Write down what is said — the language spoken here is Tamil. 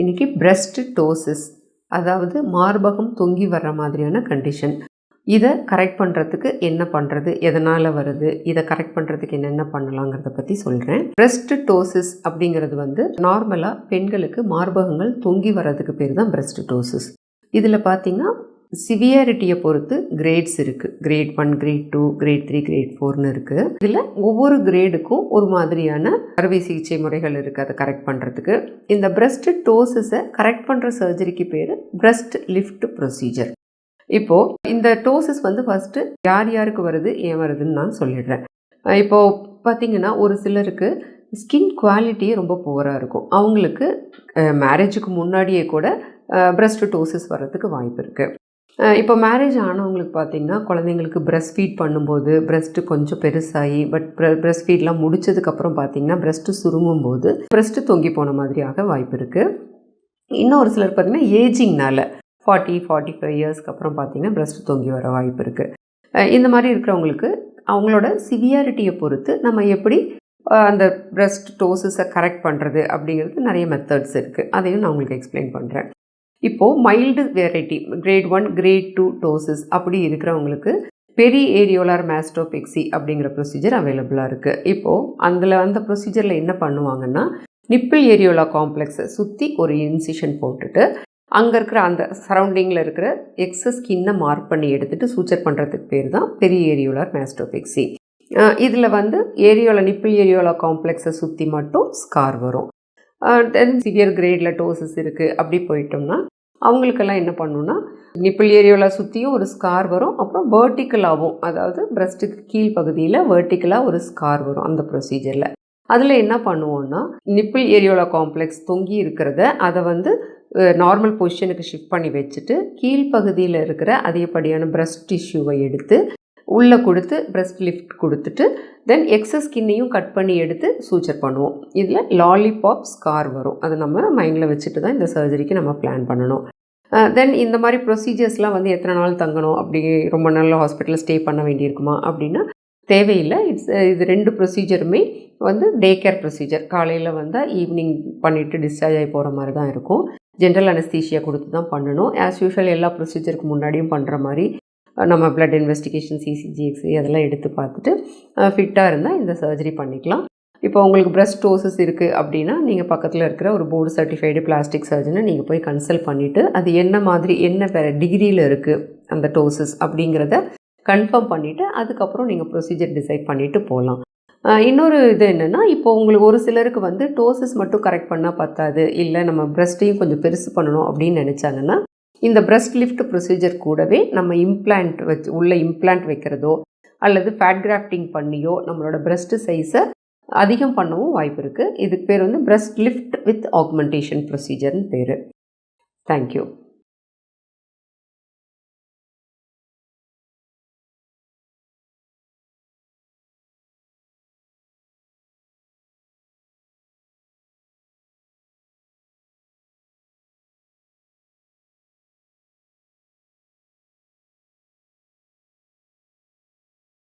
இன்றைக்கி breast டோசிஸ் அதாவது மார்பகம் தொங்கி வர்ற மாதிரியான கண்டிஷன் இதை கரெக்ட் பண்ணுறதுக்கு என்ன பண்ணுறது எதனால் வருது இதை கரெக்ட் பண்ணுறதுக்கு என்னென்ன பண்ணலாங்கிறத பற்றி சொல்கிறேன் breast டோசிஸ் அப்படிங்கிறது வந்து நார்மலாக பெண்களுக்கு மார்பகங்கள் தொங்கி வர்றதுக்கு பேர் தான் breast டோசிஸ் இதில் பார்த்தீங்கன்னா சிவியாரிட்டியை பொறுத்து கிரேட்ஸ் இருக்குது grade one grade two grade three grade ஃபோர்னு இருக்குது இதில் ஒவ்வொரு கிரேடுக்கும் ஒரு மாதிரியான அறுவை சிகிச்சை முறைகள் இருக்குது அதை கரெக்ட் பண்ணுறதுக்கு இந்த பிரஸ்ட் டோசஸை கரெக்ட் பண்ணுற சர்ஜரிக்கு பேர் பிரஸ்ட் லிஃப்ட் ப்ரொசீஜர் இப்போது இந்த டோசஸ் வந்து ஃபஸ்ட்டு யார் யாருக்கு வருது ஏன் வருதுன்னு நான் சொல்லிடுறேன். இப்போது பார்த்தீங்கன்னா ஒரு சிலருக்கு ஸ்கின் குவாலிட்டியே ரொம்ப புவராக இருக்கும். அவங்களுக்கு மேரேஜுக்கு முன்னாடியே கூட பிரஸ்ட் டோசஸ் வர்றதுக்கு வாய்ப்பு இருக்குது இப்போ மேரேஜ் ஆனவங்களுக்கு பார்த்தீங்கன்னா குழந்தைங்களுக்கு breast ஃபீட் பண்ணும்போது ப்ரெஸ்ட்டு கொஞ்சம் பெருசாகி பட் breast ஃபீட்லாம் முடிச்சதுக்கப்புறம் பார்த்தீங்கன்னா ப்ரெஸ்ட்டு சுருங்கும் போது ப்ரெஸ்ட்டு தொங்கி போன மாதிரியாக வாய்ப்பு இருக்குது இன்னும் ஒரு சிலர் பார்த்தீங்கன்னா ஏஜிங்னால ஃபார்ட்டி ஃபார்ட்டி ஃபைவ் இயர்ஸ்க்கு அப்புறம் பார்த்தீங்கன்னா breast தொங்கி வர வாய்ப்பு இருக்குது இந்த மாதிரி இருக்கிறவங்களுக்கு அவங்களோட சிவியாரிட்டியை பொறுத்து நம்ம எப்படி அந்த ப்ரெஸ்ட் டோசஸை கரெக்ட் பண்ணுறது அப்படிங்கிறது நிறைய மெத்தட்ஸ் இருக்குது அதையும் நான் உங்களுக்கு எக்ஸ்பிளைன் பண்ணுறேன் இப்போது mild variety grade one grade two doses அப்படி இருக்கிறவங்களுக்கு பெரி ஏரியோலார் மேஸ்டோபெக்சி அப்படிங்கிற ப்ரொசீஜர் அவைலபிளாக இருக்குது இப்போது அதில் அந்த ப்ரொசீஜரில் என்ன பண்ணுவாங்கன்னா நிப்பிள் ஏரியோலா காம்ப்ளெக்ஸை சுற்றி ஒரு இன்சிஷன் போட்டுட்டு அங்கே இருக்கிற அந்த சரௌண்டிங்கில் இருக்கிற எக்ஸஸ் ஸ்கின்னை மார்க் பண்ணி எடுத்துகிட்டு சூச்சர் பண்ணுறதுக்கு பேர் தான் பெரிய ஏரியோலார் மேஸ்டோபெக்சி இதில் வந்து ஏரியோலா நிப்பிள் ஏரியோலா காம்ப்ளெக்ஸை சுற்றி மட்டும் ஸ்கார் வரும். தென் சிவியர் கிரேடில் டோசஸ் இருக்குது அப்படி போயிட்டோம்னா அவங்களுக்கெல்லாம் என்ன பண்ணணும்னா நிப்பிள் ஏரியாவில் சுற்றியும் ஒரு ஸ்கார் வரும். அப்புறம் வேர்ட்டிக்கலாகவும் அதாவது பிரஸ்ட்டுக்கு கீழ் பகுதியில் வேர்ட்டிக்கலாக ஒரு ஸ்கார் வரும் அந்த ப்ரொசீஜரில் அதில் என்ன பண்ணுவோம்னா நிப்பிள் ஏரியோலா காம்ப்ளெக்ஸ் தொங்கி இருக்கிறத அதை வந்து நார்மல் பொசிஷனுக்கு ஷிஃப்ட் பண்ணி வச்சுட்டு கீழ்ப்பகுதியில் இருக்கிற அதிகப்படியான பிரஸ்ட் டிஷ்யூவை எடுத்து உள்ளே கொடுத்து பிரஸ்ட் லிஃப்ட் கொடுத்துட்டு தென் எக்ஸஸ் ஸ்கின்னையும் கட் பண்ணி எடுத்து சூச்சர் பண்ணுவோம். இதில் லாலிபாப் ஸ்கார் வரும். அதை நம்ம மைண்டில் வச்சுட்டு தான் இந்த சர்ஜரிக்கு நம்ம பிளான் பண்ணணும். தென் இந்த மாதிரி ப்ரொசீஜர்ஸ்லாம் வந்து எத்தனை நாள் தங்கணும்? அப்படி ரொம்ப நாள் ஹாஸ்பிட்டலில் ஸ்டே பண்ண வேண்டியிருக்குமா? அப்படின்னா தேவையில்லை. இட்ஸ் இது ரெண்டு ப்ரொசீஜருமே வந்து டே கேர் ப்ரொசீஜர் காலையில் வந்தால் ஈவினிங் பண்ணிவிட்டு டிஸ்சார்ஜ் ஆகி போகிற மாதிரி தான் இருக்கும். ஜென்ரல் அனஸ்தீஷியா கொடுத்து தான் பண்ணணும். ஆஸ் யூஷுவல் எல்லா ப்ரொசீஜருக்கு முன்னாடியும் பண்ணுற மாதிரி நம்ம பிளட் இன்வெஸ்டிகேஷன் சிசிஜி எக்ஸ்ரே அதெல்லாம் எடுத்து பார்த்துட்டு ஃபிட்டாக இருந்தால் இந்த சர்ஜரி பண்ணிக்கலாம். இப்போ உங்களுக்கு breast டோசஸ் இருக்குது அப்படின்னா நீங்கள் பக்கத்தில் இருக்கிற ஒரு போர்டு சர்டிஃபைடு பிளாஸ்டிக் சர்ஜனை நீங்கள் போய் கன்சல்ட் பண்ணிவிட்டு அது என்ன மாதிரி என்ன வேறு டிகிரியில் இருக்குது அந்த டோசஸ் அப்படிங்கிறத கன்ஃபார்ம் பண்ணிவிட்டு அதுக்கப்புறம் நீங்கள் ப்ரொசீஜர் டிசைட் பண்ணிவிட்டு போகலாம். இன்னொரு இது என்னென்னா இப்போ உங்களுக்கு ஒரு சிலருக்கு வந்து டோசஸ் மட்டும் கரெக்ட் பண்ணால் பத்தாது இல்லை நம்ம பிரஸ்ட்டையும் கொஞ்சம் பெருசு பண்ணணும் அப்படின்னு நினச்சாங்கன்னா இந்த பிரஸ்ட் லிஃப்ட் ப்ரொசீஜர் கூடவே நம்ம இம்ப்ளான்ட் வச்சு உள்ள இம்ப்ளான்ட் வைக்கிறதோ அல்லது ஃபேட் கிராஃப்டிங் பண்ணியோ நம்மளோட பிரஸ்ட் சைஸை அதிகம் பண்ணவும் வாய்ப்பு இருக்குது இதுக்கு பேர் வந்து பிரஸ்ட் லிஃப்ட் வித் ஆக்மெண்டேஷன் ப்ரொசீஜர்னு பேர். Thank you